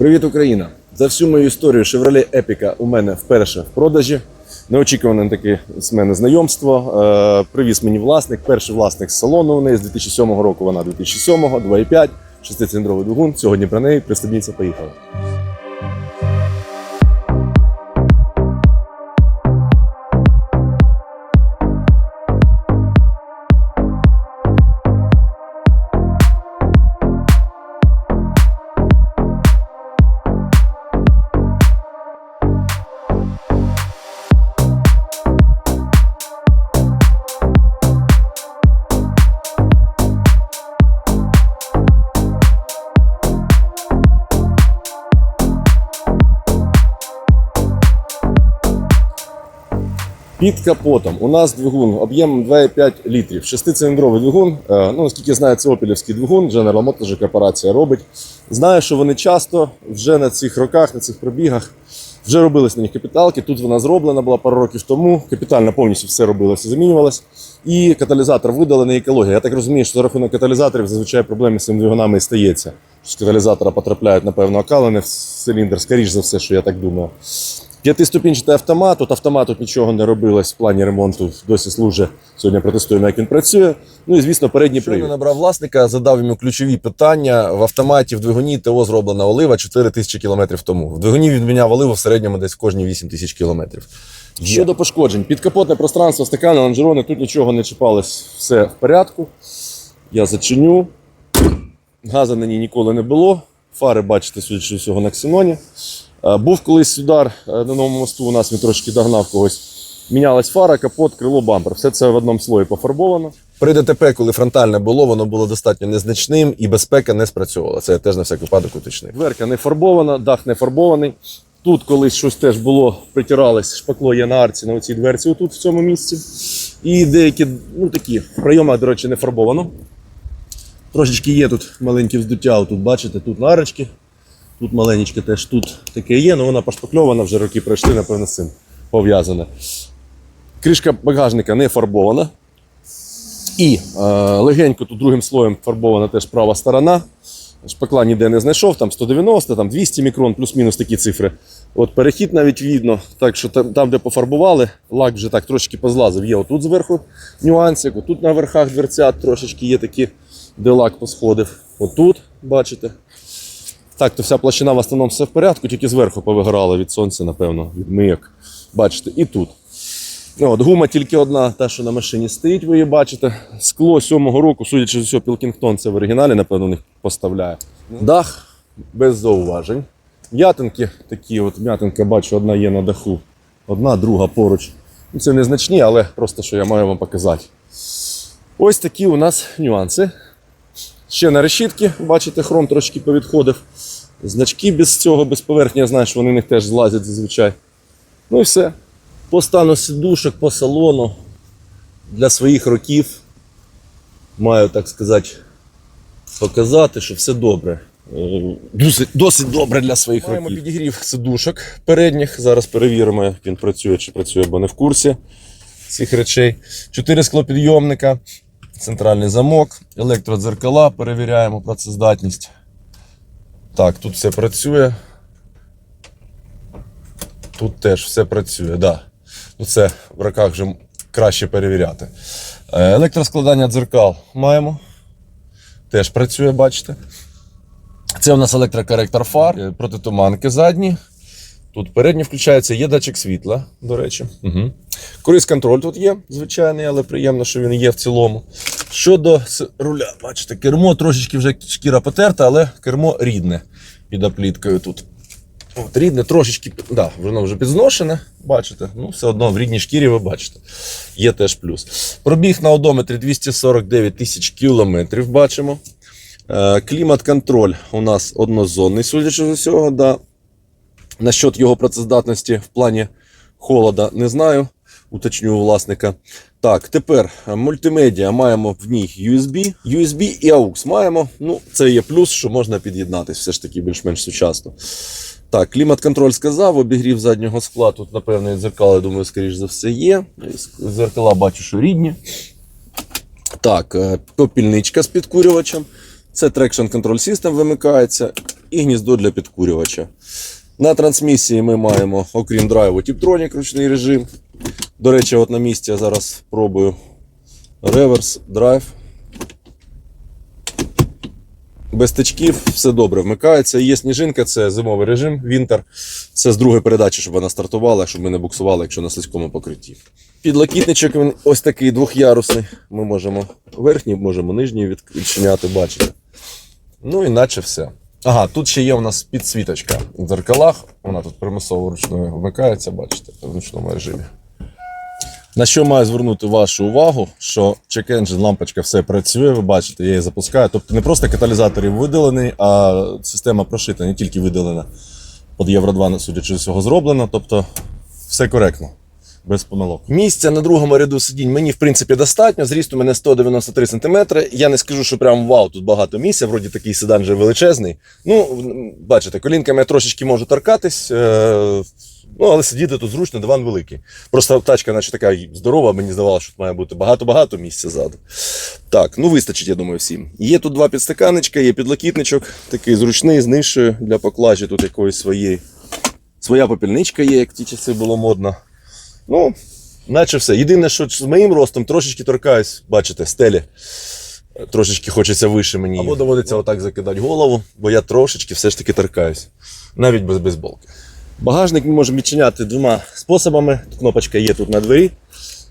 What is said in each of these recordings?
Привіт, Україна! За всю мою історію Chevrolet Epica у мене вперше в продажі. Неочікуване таке з мене знайомство. Е, привіз мені власник, перший власник з салону у неї з 2007 року, вона 2007, 2,5, шестициліндровий двигун. Сьогодні про неї пристебніться, поїхали. Під капотом у нас двигун об'ємом 2,5 літрів. Шестициліндровий двигун. Е, Ну, наскільки знаю, це опілівський двигун, General Motors корпорація робить. Знаю, що вони часто вже на цих роках, на цих пробігах вже робились на них капіталки. Тут вона зроблена була пару років тому. Капітально повністю все робилося, замінювалось. І каталізатор видалений екологія. Я так розумію, що за рахунок каталізаторів зазвичай проблеми з цими двигунами і стається. З каталізатора потрапляють, напевно, окалини в циліндр, скоріш за все, що я так думаю. П'ятиступінчатий автомат. Тут автомат тут нічого не робилось в плані ремонту. Досі служить. Сьогодні протестуємо, як він працює. Ну і звісно, передній привід. Щойно набрав власника, задав йому ключові питання. В автоматі в двигуні ТО зроблена олива 4 тисячі кілометрів тому. В двигуні він міняв оливу в середньому десь кожні 8 тисяч кілометрів. Щодо пошкоджень, підкапотне пространство, стакани, лонжерони, тут нічого не чіпалось, все в порядку. Я зачиню. Газа на ній ніколи не було. Фари, бачите, судячи всього на ксеноні. Е, Був колись удар е, на новому мосту, у нас він трошки догнав когось. Мінялась фара, капот, крило, бампер. Все це в одному слої пофарбовано. При ДТП, коли фронтальне було, воно було достатньо незначним і безпека не спрацьовувала. Це я теж на всяк випадок уточнив. Дверка не фарбована, дах не фарбований. Тут колись щось теж було, притиралось, шпакло є на арці на оцій дверці, отут в цьому місці. І деякі, ну такі, в прийомах, до речі, не фарбовано. Трошечки є тут маленькі вздуття, отут бачите, тут на арочки. Тут маленечке теж тут таке є, але вона пошпакльована, вже роки пройшли, напевно, з цим пов'язана. Кришка багажника не фарбована. І е, легенько тут другим слоєм фарбована теж права сторона. Шпакла ніде не знайшов, там 190, там 200 мікрон, плюс-мінус такі цифри. От перехід навіть видно, так що там, де пофарбували, лак вже так трошки позлазив. Є отут зверху нюансик, отут на верхах дверцят трошечки є такі, де лак посходив. Отут, бачите. Так, то вся площина в основному все в порядку, тільки зверху повигорала від сонця, напевно, від мийок. Бачите, і тут. Ну, От, гума тільки одна, та, що на машині стоїть, ви її бачите. Скло сьомого року, судячи з усього, Пілкінгтон це в оригіналі, напевно, них поставляє. Дах без зауважень. М'ятинки такі, от м'ятинка, бачу, одна є на даху, одна, друга поруч. Ну, Це незначні, але просто що я маю вам показати. Ось такі у нас нюанси. Ще на решітки, бачите, хром трошки повідходив. Значки без цього, без поверхні, я знаю, що вони в них теж злазять зазвичай. Ну і все. По стану сідушок, по салону для своїх років маю, так сказати, показати, що все добре. Е, Досить, досить добре для своїх Маємо років. підігрів сидушок передніх. Зараз перевіримо, як він працює чи працює, бо не в курсі цих речей. Чотири склопідйомника, центральний замок, електродзеркала, перевіряємо працездатність. Так, тут все працює. Тут теж все працює. Да. Ну це в роках вже краще перевіряти. Е, Електроскладання дзеркал маємо. Теж працює, бачите. Це у нас електрокоректор фар, е, протитуманки задні. Тут передні включаються, є датчик світла, до речі. Угу. Круїз контроль тут є, звичайний, але приємно, що він є в цілому. Щодо руля, бачите, кермо трошечки вже шкіра потерта, але кермо рідне під опліткою тут. От, рідне, трошечки, да, воно вже підзношене, бачите. Ну, все одно в рідній шкірі ви бачите. Є теж плюс. Пробіг на одометрі 249 тисяч кілометрів, бачимо. Е, Клімат-контроль у нас однозонний, судячи з усього. Да. Насчет його працездатності в плані холода не знаю. Уточню у власника. Так, тепер е, мультимедіа маємо в ній USB, USB і AUX маємо. Ну, це є плюс, що можна під'єднатись все ж таки більш-менш сучасно. Так, клімат-контроль сказав, обігрів заднього скла. Тут, напевно, і дзеркала, думаю, скоріш за все є. Зеркала бачу, що рідні. Так, е, попільничка з підкурювачем. Це Traction Control System вимикається. і гніздо для підкурювача. На трансмісії ми маємо, окрім драйву, Tiptronic ручний режим. До речі, от на місці я зараз пробую реверс, драйв. Без тичків все добре вмикається. Є сніжинка, це зимовий режим, вінтер. Це з другої передачі, щоб вона стартувала, щоб ми не буксували, якщо на слизькому покритті. Підлокітничок він ось такий двохярусний. Ми можемо верхній, можемо нижній відчиняти, бачите. Ну і наче все. Ага, тут ще є у нас підсвіточка в дзеркалах. Вона тут примусово ручною вмикається, бачите, в ручному режимі. На що маю звернути вашу увагу, що Check Engine лампочка все працює, ви бачите, я її запускаю. Тобто не просто каталізатор видалений, а система прошита, не тільки видалена. Під Євро 2, судячи з цього, зроблено. Тобто все коректно, без помилок. Місця на другому ряду сидінь мені, в принципі, достатньо. Зріст у мене 193 см. Я не скажу, що прям вау, тут багато місця, вроді такий седан вже величезний. Ну, бачите, колінками я трошечки можу торкатись. Е- Ну, але сидіти тут зручно, диван великий. Просто тачка, наче така здорова, мені здавалося, що тут має бути багато-багато місця ззаду. Так, ну вистачить, я думаю, всім. Є тут два підстаканничка, є підлокітничок, такий зручний, з нишею для поклажі тут якоїсь своєї. Своя попільничка є, як ті часи було модно. Ну, наче все. Єдине, що з моїм ростом трошечки торкаюсь, бачите, стелі. Трошечки хочеться вище мені. Або доводиться отак закидати голову, бо я трошечки все ж таки торкаюсь. Навіть без бейсболки. Багажник ми можемо відчиняти двома способами. Кнопочка є тут на двері,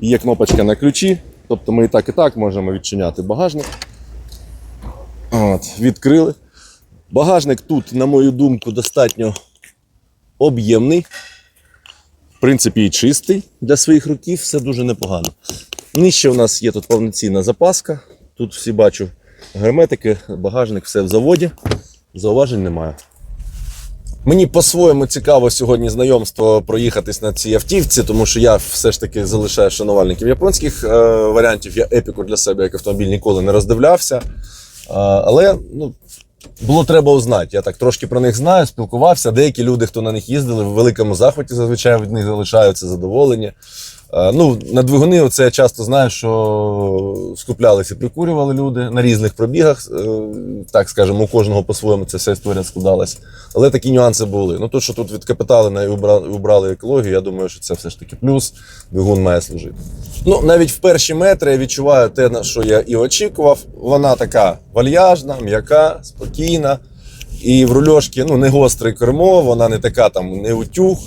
є кнопочка на ключі. Тобто ми і так, і так можемо відчиняти багажник. От, відкрили. Багажник тут, на мою думку, достатньо об'ємний. Принципі, і чистий для своїх років, все дуже непогано. Нижче у нас є тут повноцінна запаска. Тут всі бачу герметики, багажник, все в заводі. Зауважень немає. Мені по-своєму цікаво сьогодні знайомство проїхатись на цій автівці, тому що я все ж таки залишаю шанувальників японських е, варіантів. Я епіку для себе як автомобіль ніколи не роздивлявся. Е, але ну, було треба узнати. Я так трошки про них знаю, спілкувався. Деякі люди, хто на них їздили, в великому захваті зазвичай від них залишаються задоволені. Е, Ну, на двигуни оце я часто знаю, що скуплялися прикурювали люди на різних пробігах. е, Так скажемо, у кожного по-своєму ця вся історія складалась. Але такі нюанси були. Ну, то, що тут відкапітали і убрали екологію, я думаю, що це все ж таки плюс. Двигун має служити. Ну, навіть в перші метри я відчуваю те, на що я і очікував. Вона така вальяжна, м'яка, спокійна. І в рульошки ну, не гостре кермо, вона не така там не утюг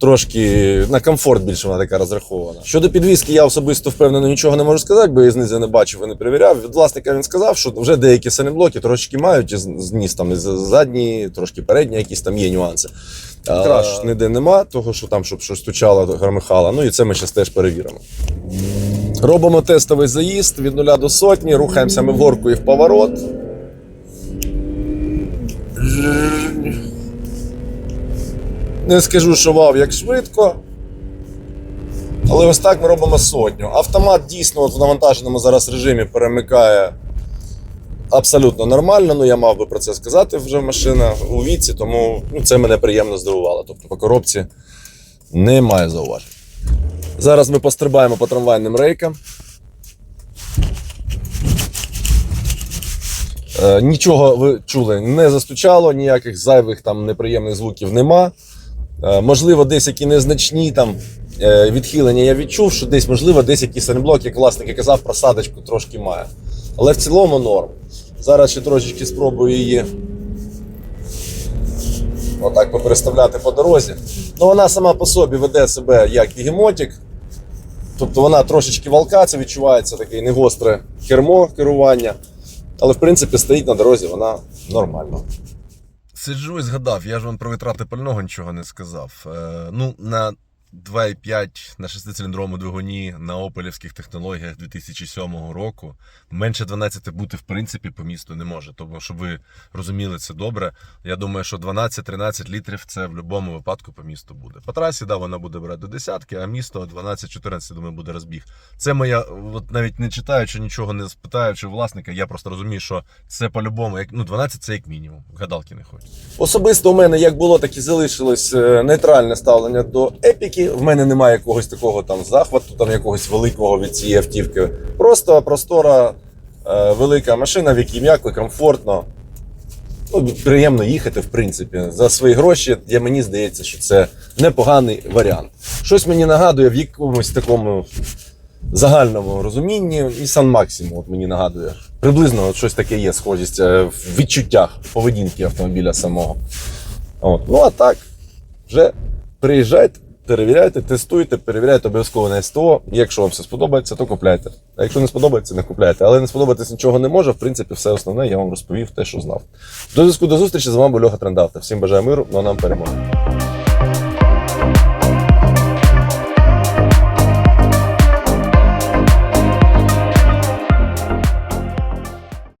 трошки на комфорт більше вона така розрахована. Щодо підвіски, я особисто впевнено нічого не можу сказати, бо я знизу не бачив і не перевіряв. Від власника він сказав, що вже деякі санеблоки трошки мають з- зніс там задні, трошки передні, якісь там є нюанси. Краш ніде нема, того що там, щоб щось стучало, громихало. Ну і це ми зараз теж перевіримо. Робимо тестовий заїзд від нуля до сотні, рухаємося ми в горку і в поворот. Не скажу, що вау, як швидко. Але ось так ми робимо сотню. Автомат дійсно от в навантаженому зараз режимі перемикає абсолютно нормально. Ну я мав би про це сказати вже машина у віці, тому ну, це мене приємно здивувало. Тобто по коробці немає зауважень. Зараз ми пострибаємо по трамвайним рейкам. Е, нічого ви чули, не застучало, ніяких зайвих там неприємних звуків нема. Е, можливо, десь які незначні там е, відхилення я відчув, що десь, можливо, десь якийсь санблок, як власник казав, просадочку трошки має. Але в цілому норм. Зараз ще трошечки спробую її отак попереставляти по дорозі. Ну, вона сама по собі веде себе як бігемотик. Тобто вона трошечки валка, це відчувається таке негостре кермо керування. Але в принципі стоїть на дорозі, вона нормально. Сиджу і згадав, я ж вам про витрати пального нічого не сказав. Е, ну, на 2,5 на 6-циліндровому двигуні на опелівських технологіях 2007 року менше 12 бути в принципі по місту не може. Тому, щоб ви розуміли це добре. Я думаю, що 12-13 літрів це в будь-якому випадку по місту буде. По трасі, да, вона буде брати до десятки, а місто 12-14, думаю, буде розбіг. Це моя, от навіть не читаючи, нічого не спитаючи власника, я просто розумію, що це по-любому, як ну 12 це як мінімум. Гадалки не ходять. Особисто у мене як було, так і залишилось е, нейтральне ставлення до епіки. В мене немає якогось такого там захвату, там якогось великого від цієї автівки. Просто простора, е, велика машина, в якій м'яко, комфортно. ну, приємно їхати, в принципі. За свої гроші, я, мені здається, що це непоганий варіант. Щось мені нагадує в якомусь такому загальному розумінні Nissan Maximo, от мені нагадує. Приблизно от щось таке є схожість е, в відчуттях поведінки автомобіля самого. От. Ну а так, вже приїжджайте, перевіряйте, тестуйте, перевіряйте обов'язково на СТО. Якщо вам все сподобається, то купляйте. А якщо не сподобається, не купляйте. Але не сподобатись нічого не може. В принципі, все основне я вам розповів те, що знав. До зв'язку до зустрічі з вами був Льоха Трендавта. Всім бажаю миру, ну а нам перемоги.